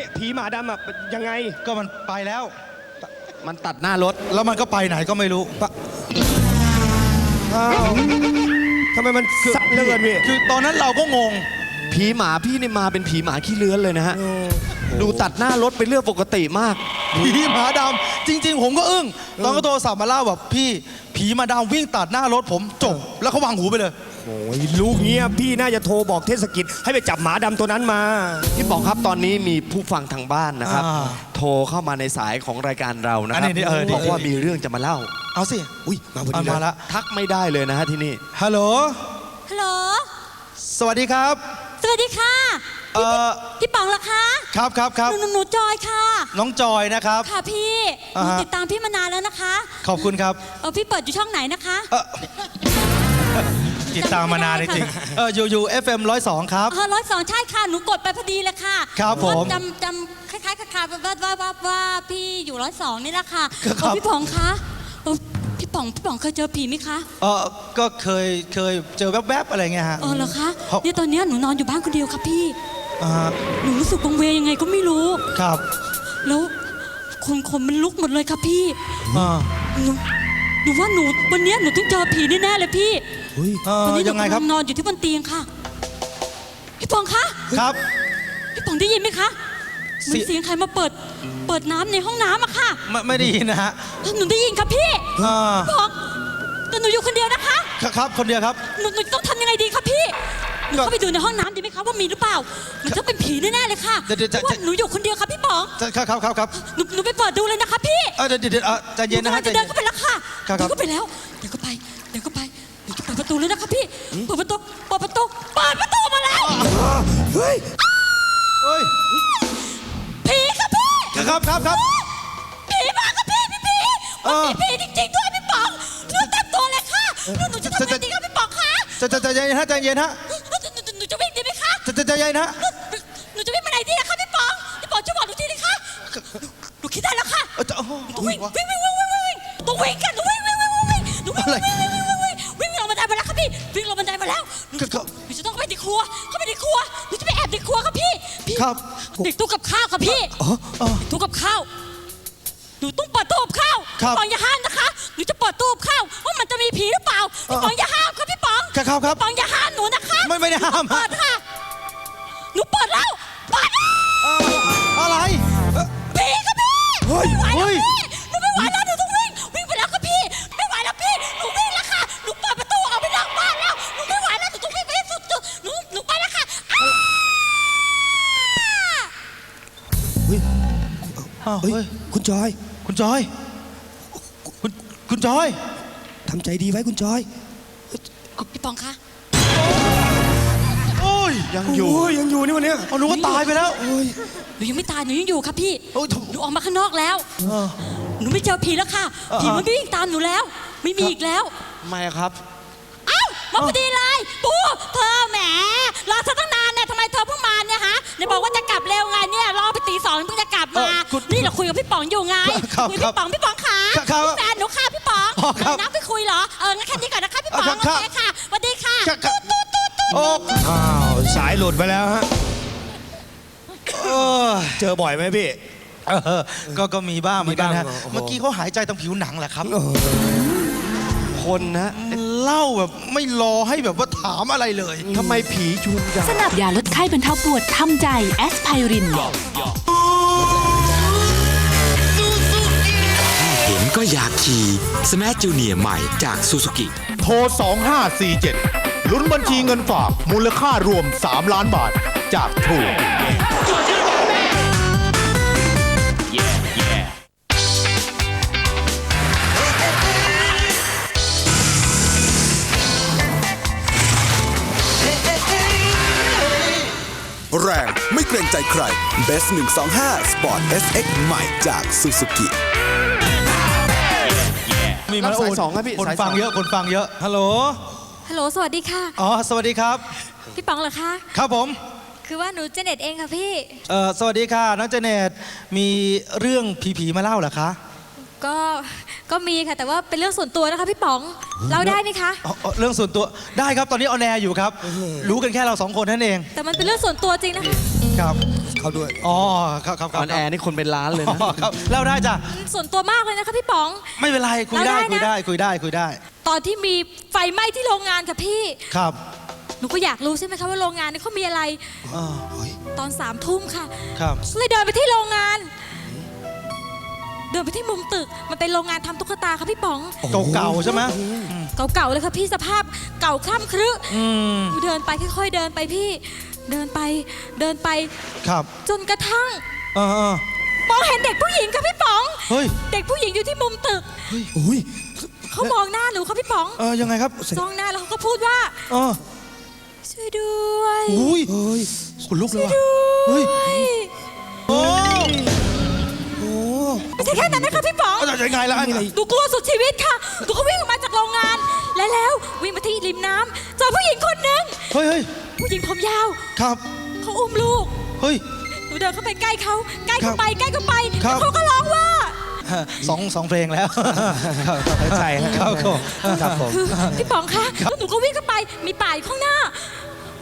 ไม่ผีหมาดำอะยังไง ก็มันไปแล้ว มันตัดหน้ารถ แล้วมันก็ไปไหนก็ไม่รู้อ้าวทำไมมันสั่นเหลือเกินพี่คือตอนนั้นเราก็งง ผีหมาพี่นี่มาเป็นผีหมาขี้เลื้อนเลยนะฮะ ดูตัดหน้ารถเป็นเรื่องปกติมาก ผีหมาดำจริง ๆ ผมก็อึ้งตอนก็โทรศัพท์มาเล่าแบบพี่ ผีหมาดำวิ่งตัดหน้ารถผมจบ แล้วเขาวางหูไปเลย โอ้ยลูกเนี้ยพี่น่าจะโทรบอกเทศกิจ ให้ไปจับหมาดำตัวนั้นมา พี่ป๋องครับตอนนี้มีผู้ฟังทางบ้านนะครับ อ่าโทรเข้ามาในสายของรายการเรานะคอัรันนี้เออบอกว่ามีเรื่องจะมาเล่า เอาสิ อุ้ยมาพอเอาดีมาเลยละ ทักไม่ได้เลยนะฮะที่นี่ ฮัลโหล ฮัลโหล สวัสดีครับ สวัสดีค่ะ เอ่อ พี่ป๋องเหรอคะครับครับครับ หนูหนูหนูจอยค่ะ น้องจอยนะครับ ค่ะพี่ หอ่านูฮะ ติดตามพี่มานานแล้วนะคะ ขอบคุณครับ เออพี่เปิดอยู่ช่องไหนนะคะ เอ่อ ติดตามมานานจริงๆเอออยู่อยู่ FM 102 ครับเออร้อยสองใช่ค่ะ หนูกดไปพอดีเลยค่ะครับผมหนูก็จำจำคล้ายๆคล้ายๆว่าว่าว่าว่าพี่อยู่ร้อยสองนี่แหละค่ะครับเออพี่ป๋องคะเออพี่ป๋องพี่ป๋องเคยเจอผีไหมคะเออก็เคยเคยเจอแวบๆอะไรเงี้ยฮะ เออเหรอคะครับ เนี่ยตอนเนี้ยหนูนอนอยู่บ้านคนเดียวค่ะพี่อ่าฮะหนูรู้สึกวังเวงยังไงก็ไม่รู้ ครับแล้วคนคนมันลุกหมดเลยค่ะพี่อ่าหนูหนูว่าหนูวันเนี้ยหนูต้องเจอผีแน่ๆเลยพี่ เฮ้ยเอตอนอนี้หนูยังไงคกำรัลับงนอนอยู่ที่บนเตียงค่ะ พี่ปองคะ ครับ พี่ปองได้ยินไหมคะเหมือนเสีย เสียงใครมาเปิด เปิดน้ำในห้องน้ำอะค่ะไม่ไม่ได้ยินนะฮะหนูได้ยินค่ะพี่อ่าพี่ปองแต่หนูอยู่คนเดียวนะคะ ครับครับคนเดียวครับ หนูหนูต้องทำยังไงดีคะพี่ หนูก็ เข้าไปดูในห้องน้ำดีไหมคะว่ามีหรือเปล่า มันต้องเป็นผีแน่ๆเลยค่ะเดี๋ยวเดี๋ยวเพราะว่าจะหนูอยู่คนเดียวค่ะพี่ปองจะครับครับครับครับหนูหนูไปเปิดดูเลยนะคะพี่เออเดี๋ยวเดี๋ยวเดี๋ยวเอ่อใจเย็นนะฮะหกำลังจะใจเดิเย็น นเข้าไปแล้วค่ะครับครับ เดินเข้าไปแล้ว เดี๋ยวก็ไปเดี๋ยวก็ไป ตูเลยนะคะพี่ เปิดประตู เปิดประตู เปิดประตูมาแล้ว เฮ้ยเอ้ยผีค่ะพี่ ครับครับครับ ผีมาค่ะพี่พี่ผีเออผีจริงๆด้วยพี่ป๋องหนูเต็มตัวเลยค่ะหนูหนูจะทำไงดีคะพี่ป๋องคะใจใจใจเย็นฮะใจเย็นฮะหนูหนูหนูจะวิ่งดีไหมคะใจใจใจเย็นฮะหนูจะวิ่งไปไหนดีอะคะพี่ป๋องพี่ป๋องช่วยบอกหนูทีดิคะหนูคิดได้แล้วค่ะ เออจะโอ้โหหนูวิ่งวิ่งวิ่งวิ่งวิ่งวิ่งต้องวิ่งกันหนูวิ่งวิ่งวิ่งวิ่งวิ่งหนูวิ่งอะไรวิ่งวิ่งวิ่งวิ่งวิ่งวิ่งลง บันไดมาแล้วครับพี่วิ่งลงบันไดมาแล้วหนูจะครับหนูจะต้องเข้าไปในครัว เข้าไปในครัวหนูจะไปแอบในครัวครับพี่พี่ครับ ติดตู้กับข้าวครับพี่อ๋ออ๋อตู้กับข้าวหนูต้องเปิดตู้กับข้าวครับ พี่ปองอย่าห้ามนะคะหนูจะเปิดตู้กับข้าวว่ามันจะมีผีหรือเปล่าพี่ปองอย่าห้ามครับพี่ปองครับครับครับพี่ปองอย่าห้ามหนูนะคะไม่ไม่ได้ห้ามเปิดค่ะหนูเปิดแล้วเปิดแล้วอะไรเอ่อผีครับพี่เฮ้ยไม่ไหวเฮ้แล้วยพี่หนูไอ้าวเฮ้เฮ้ยย คุณจอยคุณจอย คุณคุณจอย ทำใจดีไว้คุณจอยพี่ปองคะโอ้ย ยังอยู่ โยังอยู่นี่วันเนี้ยเอาหนูก็ตายไปแล้ว โอ้ยหนูยังไม่ตายหนูยังอยู่ครับพี่โอ้ยโถหนูออกมาข้างนอกแล้วเออ หนูไม่เจอผีแล้วค่ะเออ ผีมันไม่วิ่งตามหนูแล้ว ไม่มีอีกแล้วไม่ครับ เอ้ามาพอดีเลยปูเธอแหมรอซะตั้งนานเนี่ยทำไมเธอเพิ่งมาเนี่ยฮะไหนบอกว่าจะกลับเร็วไงเนี่ยรอไปตีสองเพิ่งจะกลับมา เออคุณนี่เราคุยกับพี่ป๋องอยู่ไงครับคุยครัพี่บป๋องพี่ป๋องขาครับครับแฟนหนูค่ะพี่ป๋องอ๋อครับนัดไปคุยเหรอ เอองั้นแค่นี้ก่อนนะคะพี่ป๋องครับโอเคค่ะสวัสดีค่ะครับครับโอ้อ้าวสายหลุดไปแล้วฮะเออเจอบ่อยไหมพี่ เออก็ก็มีบ้างเหมือนกันฮะ มีบ้างเหรอเมื่อกี้เขาหายใจตรงผิวหนังแหละครับ คนนะมันเล่าแบบไม่รอให้แบบว่าถามอะไรเลย ทำไมผีชวนจัง สนับยาลดไข้บรรเทาปวดทำใจแอสไพริน ก็อยากขี่สมาร์ทจูเนียใหม่จากซูซูกิ โทร 2547 ลุ้นบัญชีเงินฝาก มูลค่ารวม 3 ล้านบาท จากทรูแรงไม่เกรงใจใคร Best 125 Sport SX ใหม่จาก Suzuki มีรับมาสายโสองครับพี่คนสายฟังสองเยอะคนฟังเยอะฮัลโหลฮัลโหล สวัสดีค่ะ อ๋อสวัสดีครับ พี่ป๋องเหรอคะ ครับผมคือว่าหนูเจเน็ตเองค่ะพี่ เอ่อสวัสดีค่ะน้องเจเนตมีเรื่องผีๆมาเล่าเหรอคะก็ ก็มีค่ะ แต่ว่าเป็นเรื่องส่วนตัวนะคะพี่ป๋อง เราได้ไหมคะ อ๋ออ๋อเรื่องส่วนตัวได้ครับตอนนี้ออนแอร์อยู่ครับ รู้กันแค่เราสองคนนั่นเองแต่มันเป็นเรื่องส่วนตัวจริงนะคะ ครับ เขาด้วย อ๋อครับครับคอรับอนแอร์นี่คนเป็นล้านเลยอ๋นะอครับเล่าได้จ้ะ ส่วนตัวมากเลยนะคะพี่ป๋อง ไม่เป็นไรคุยได้เล่าได้นะคุยได้คุยได้คุยได้ตอนที่มีไฟไหม้ที่โรงงานค่ะพี่ ครับหนูก็อยากรู้ใช่ไหมคะว่าโรงงานนี้เขามีอะไรอ่าตอนสามทุ่มค่ะ ครับ เลยเดินไปที่โรงงาน เดินไปที่มุมตึก มันเป็นโรงงานทำตุ๊กตาค่ะพี่ป๋อง เก่าๆใช่ไหมเก่าๆเลยค่ะพี่สภาพเก่าคล่ำครึอืมหนูเดินไปค่อยๆเดินไปพี่ เดินไปเดินไป ครับจนกระทั่งเออเออ มองเห็นเด็กผู้หญิงค่ะพี่ป๋องเฮ้ยเด็กผู้หญิงอยู่ที่มุมตึกอุ้ยเขามองหน้าหนูค่ะพี่ป๋องเออยังไงครับจ้องหน้าแล้วเขาก็พูดว่า เออช่วยด้วยอุ้ยเฮ้ยขนลุกเลยว่ะ ด้เฮ้วยย โอ้ไม่ใช่แค่นั้นนะคะพี่ป๋องเอาจะยังไงล่ะหนูกลัวสุดชีวิตค่ะหนูก็วิ่งออกมาจากโรงงาน และแล้ววิ่งมาที่ริมน้ำเจอผู้หญิงคนหนึ่งเฮ้ยเฮ้ยผู้ หญิงผมยาวครับ เขาอุ้มลูก เฮ้ย หนูเดินเข้าไปใกล้เขาใกล้ครัเข้าบไปใกล้เข้าไปครัแล้บวเขาก็ร้องว่า สองสองเพลงแล้วครับใช่ครับครับผมครับผม คือพี่ป๋องคะแล้วหนูก็วิ่งเข้าไป มีป่าอยู่ข้างหน้า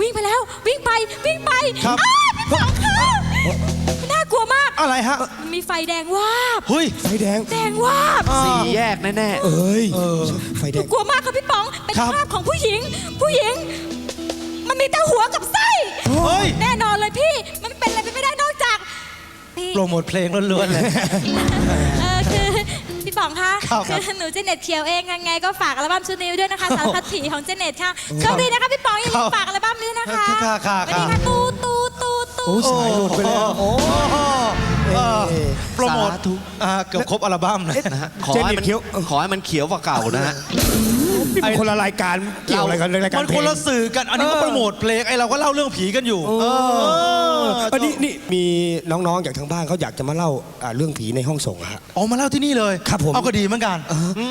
วิ่งไปแล้ววิ่งไปวิ่งไปครับ อ้าพี่ป๋องคะมันน่ากลัวมาก อะไรฮะมันมีไฟแดงวาบ เฮ้ยไฟแดงแดงวาบสี่แยกแน่ เอ้ยไฟหแดนูงกลัวมากค่ะพี่ป๋อง เป็นครับ ภาพของผู้หญิง ผู้หญิง มันมีแต่หัวกับไส้ เฮ้ย แน่นอนเลยพี่ มันเป็นอะไรไปไม่ได้นอกจากพี่ โปรโมทเพลงล้วนๆเลย เออคือพี่ป๋องคะครับคือหนูเจเน็ตเขียวเองยังไงก็ฝากอัลบั้มชุดนี้ไว้ด้วยนะคะสารพัดผีของเจเน็ตค่ะโชคดีนะคะพี่ป๋องอย่าลืมฝากอัลบั้มนี้นะคะค่ะค่ะสวัสดีค่ะค่ะตูตูตูตู โอ้สายหลุดไปแล้ว โอ้เออโปรโมทสาธุ อ่าเกือบครบอัลบั้มเลยๆนะฮะ ขอเจให้เน็ตมันเขียว ขอให้มันเขียวกว่าเก่านะฮะ นี่มันคนละรายการเกี่ยวอะไรกันรายการมันเพลคนงละสื่อกัน อันนี้ก็โปรโมทเพลงไอเราก็เล่าเรื่องผีกันอยู่ เอออันนี้นี่มีน้องๆจากทางบ้านเขาอยากจะมาเล่าอ่าเรื่องผีในห้องส่งอะฮะออกมาเล่าที่นี่เลยครับผม เอาก็ดีเหมือนกัน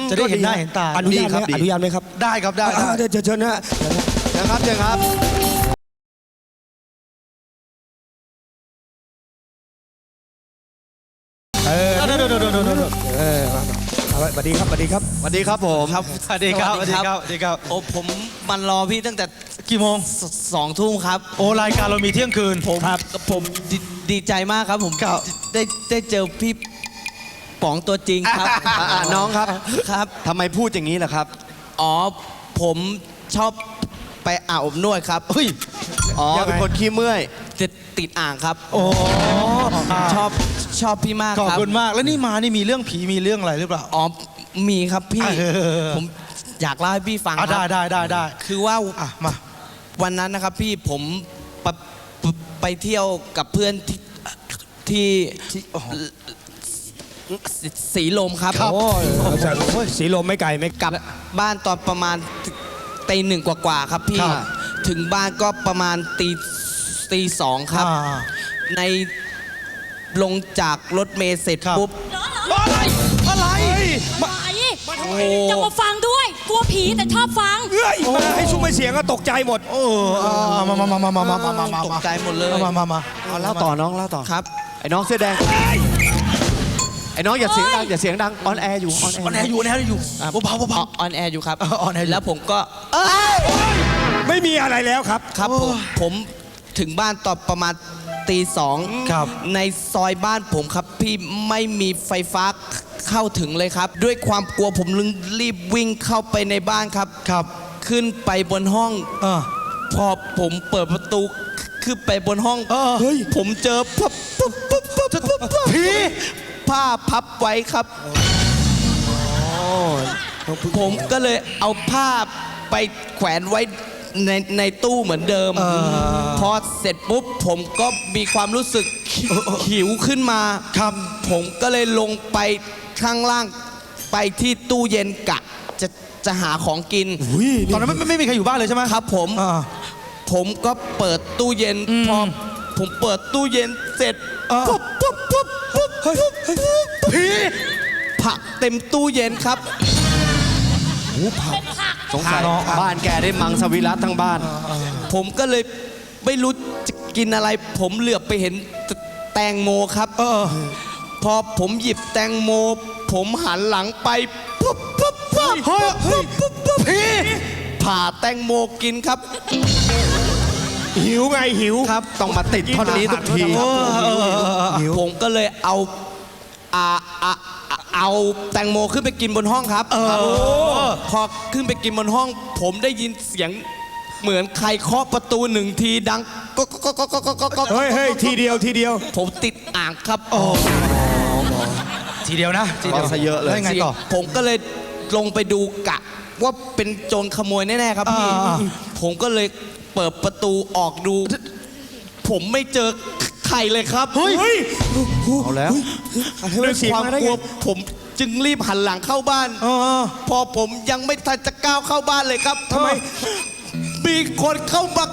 จะได้เห็นหน้าเห็นตาอนุญาตไหมดีครับอนุญาตไหมครับได้ครับได้อ่าได้ เดี๋ยวเชิญนะฮะ นะครับเชิญครับ สวัสดีครับสวัสดีครับสวัสดีครับผมสวัสดีครับสวัสดีครับสวัสดีครับโอ้ผมมันรอพี่ตั้งแต่กี่โมงสสองทุ่มครับ โอ้รายการเรามีเที่ยงคืนผมผมดดีใจมากครับผมครับได้ได้เจอพี่ป๋องตัวจริงครับอะอะน้องครับครับทำไมพูดอย่างนี้ล่ะครับ อ๋อผมชอบไปอาบอบนวดครับเฮ้ยอ๋อยังไงเป็นคนขี้เมื่อยติดติดอ่างครับ โอ้ชอบ ชอบพี่มากขอบครับคุณมาก แล้วนี่มานี่มีเรื่องผีมีเรื่องอะไรหรือเปล่า อ๋อมีครับพี่ เออ ผมอยากเล่าให้พี่ฟังคอะรับได้ได้ได้ได้คือว่าอะมา วันนั้นนะครับพี่ผมไปไปไปเที่ยวกับเพื่อนที่ที่สีสีลมครับโอ้ยเอาจากสีลมไม่ไกลไม่กลับ บ้านตอนประมาณตีหนึ่งกว่าๆครับพี่ ครับ ถึงบ้านก็ประมาณตีตีสองครับ อ่า ใน ลงจากรถเมล์เสร็จครับ ปุ๊บอะไร อะไรมาจะมาฟังด้วย กลัวผีแต่ชอบฟังเอ้ยมาให้ซุ้มให้เสียงก็ตกใจหมด โอ้อ่ามามามามามามามามามาตกใจหมดเลย มามามาเอาเล่าต่อน้องเล่าต่อครับ ไอ้น้องเสื้อแดงไอ้น้องอย่าเสียงดังอย่าเสียงดังออนแอร์อยู่ออนแอออนแอร์ร์อยู่ออนแอร์อยู่เบาๆเบา ออนแอร์อยู่ครับเออ on air อยู่ แล้วผมก็ไม่มีอะไรแล้วครับ ครับผมผมถึงบ้านตอนประมาณ ตีสองครับ ในซอยบ้านผมครับ พี่ไม่มีไฟฟ้าเข้าถึงเลยครับ ด้วยความกลัวผมลึงรีบวิ่งเข้าไปในบ้านครับ ครับ ขึ้นไปบนห้องๆเออ พอผมเปิดประตูขึ้นไปบนห้องเออเฮ้ย ผมเจอพับพับพับพับพับพับผีผ้าพับไว้ครับ ผมก็เลยเอาผ้าไปแขวนไว้ ในในตู้เหมือนเดิม พอเสร็จปุ๊บผมก็มีความรู้สึกหิวขึ้นมาครับ ผมก็เลยลงไปข้างล่างไปที่ตู้เย็นกะ จะจะหาของกิน ตอนนั้นไม่ไม่ไม่มีใครอยู่บ้านเลยใช่ไหมครับผมอ่าผมก็เปิดตู้เย็นพอผมเปิดตู้เย็นเสร็จอ่าปุ๊บปุ๊บปุ๊บปุ๊บเฮ้ยเฮ้ยผีผักเต็มตู้เย็นครับ สงสัยบ้านแกได้มังสวิรัตทั้งบ้าน ผมก็เลยไม่รู้จะกินอะไร ผมเหลือบไปเห็นแตแตงโมครับ เออ พอผมหยิบแตงโม ผมหันหลังไปปุ๊บปุ๊บปุ๊บเฮ้ยเฮ้ยผีผ่าแตงโมกินครับผหิวไงหิว ครับ ต้องมาติดท่อนนี้ทุกที เออเออเออเออผมก็เลยเอาอ่าอ่าอ่า เอาแตงโมขึ้นไปกินบนห้องครับครับพอขึ้นไปกินบนห้อง ผมได้ยินเสียงเหมือนใครเคาะประตูหนึ่งทีดังก็ก็ก็ก็ก็ก็ก็เฮ้ยเฮ้ยทีเดียวทีเดียว ผมติดอ่างครับทีเดียวนะทีเดียวเอาซะเยอะเลยแล้วยังไงต่อ ผมก็เลยลงไปดูกะ ว่าเป็นโจรขโมยแน่ๆครับพี่อ่าผมก็เลยเปิดประตูออกดู ผมไม่เจอ ใครเลยครับเฮ้ยเอาแล้วด้วยเสียงความมาได้กไงลัวผมจึงรีบหันหลังเข้าบ้านเออเออพอผมยังไม่ทันจะก้าวเข้าบ้านเลยครับทำไมมีคนเข้ามา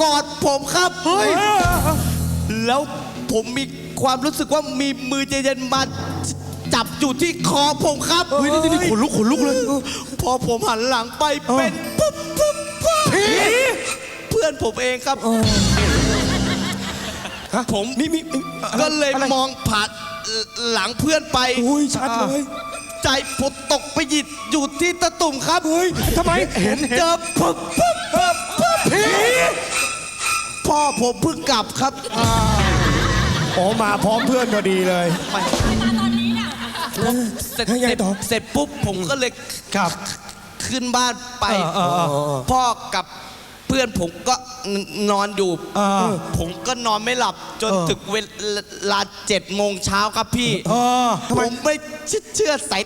กอดผมครับเฮ้ยแล้วผมมีความรู้สึกว่ามีมือเย็นๆมาจับอยู่ที่คอผมครับเฮ้ยนี่นี่ขนลุกขนลุกเลย พอผมหันหลังไปเป็นปุ๊บปุ๊บปุ๊บเพื่อนผมเองครับ ผมมีมีมีก็เลยมองผ่านหลังเพื่อนไป อุ้ยชัดเลยใจผมตกไปหยิดอยู่ที่ตะตุ่มครับเฮ้ยทำไมเห็นเจอปุ๊บปุ๊บปุ๊บปุ๊บผีพ่อผมเพิ่งกลับครับอ๋อมาพร้อมเพื่อนพอดีเลย เสร็จเฮ้ยยังไงต่อ เสร็จปุ๊บผมก็เลยครับ ขึ้นบ้านไป เออเออเออพ่อกับเพื่อนผมก็นอนอยู่เออผมก็นอนไม่หลับจนเออ ถึงเวลาเจ็ดโมงเช้าครับพี่เออผมไม่เชื่อสาย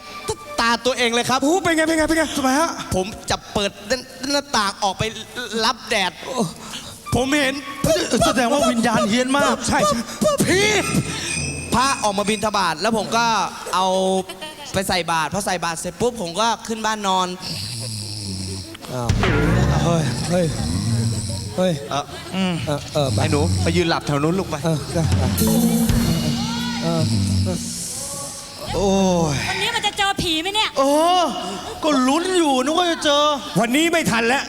ตาตัวเองเลยครับ โอ้เป็นไงเป็นไงเป็นไงทำไมฮะ ผมจะเปิดหน้าต่างออกไปรับแดด ผมเห็น แสดงว่าวิญญาณเฮี้ยนมาก ใช่ใช่พี่ พระออกมาบินทบาทแล้วผมก็เอาไปใส่บาตรพอใส่บาตรเสร็จปุ๊บผมก็ขึ้นบ้านนอน เฮ้ยเฮ้ย เฮ้ยเออเออเออไปไอ้หนูไปยืนหลับแถวนู้นลูกไป เออได้ไปโอ้ย วันนี้มันจะเจอผีไหมเนี่ยเออก็ลุ้นอยู่นึกว่าจะเจอ วันนี้ไม่ทันแล้ว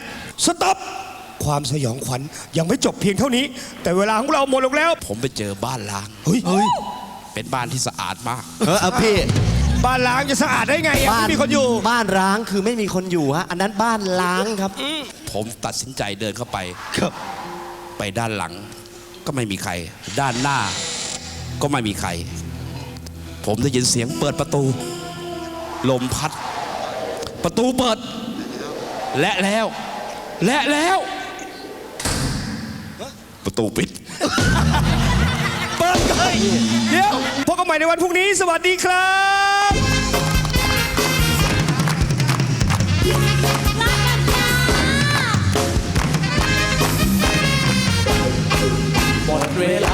สต็อป ความสยองขวัญยังไม่จบเพียงเท่านี้ แต่เวลาของเราหมดลงแล้ว ผมไปเจอบ้านล้าง เฮ้ย เป็นบ้านที่สะอาดมาก เออเอาพี่ บ้านล้างจะสะอาดได้ไงอะไม่มีคนอยู่ บ้านร้างคือไม่มีคนอยู่ฮะอันนั้นบ้านล้างครับ ผมตัดสินใจเดินเข้าไป ครับไปด้านหลัง ก็ไม่มีใคร ด้านหน้า ก็ไม่มีใคร ผมได้ยินเสียงเปิดประตู ลมพัด ประตูเปิด และแล้ว และแล้ว ประตูปิด เปิดเลยเดี๋ยวพบกันใหม่ในวันพรุ่งนี้ สวัสดีครับ Israel.